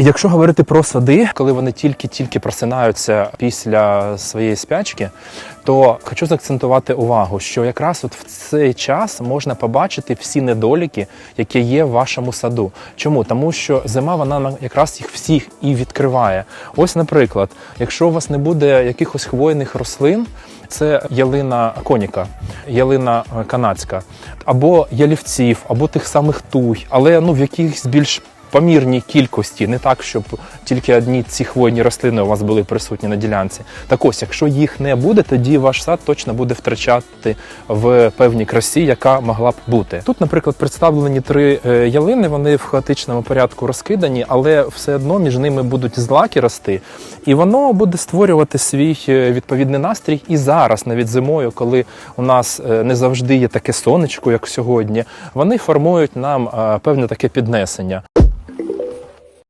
Якщо говорити про сади, коли вони тільки-тільки просинаються після своєї спячки, то хочу заакцентувати увагу, що якраз от в цей час можна побачити всі недоліки, які є в вашому саду. Чому? Тому що зима вона якраз їх всіх і відкриває. Ось, наприклад, якщо у вас не буде якихось хвойних рослин, це ялина коніка, ялина е, канадська, або ялівців, або тих самих туй, але ну в якихось більш помірній кількості, не так, щоб тільки одні ці хвойні рослини у вас були присутні на ділянці. Так ось, якщо їх не буде, тоді ваш сад точно буде втрачати в певній красі, яка могла б бути. Тут, наприклад, представлені три е, ялини, вони в хаотичному порядку розкидані, але все одно між ними будуть злаки рости, і воно буде створювати свій е, відповідний настрій і зараз, навіть зимою, коли у нас е, не завжди є таке сонечко, як сьогодні, вони формують нам певне таке піднесення.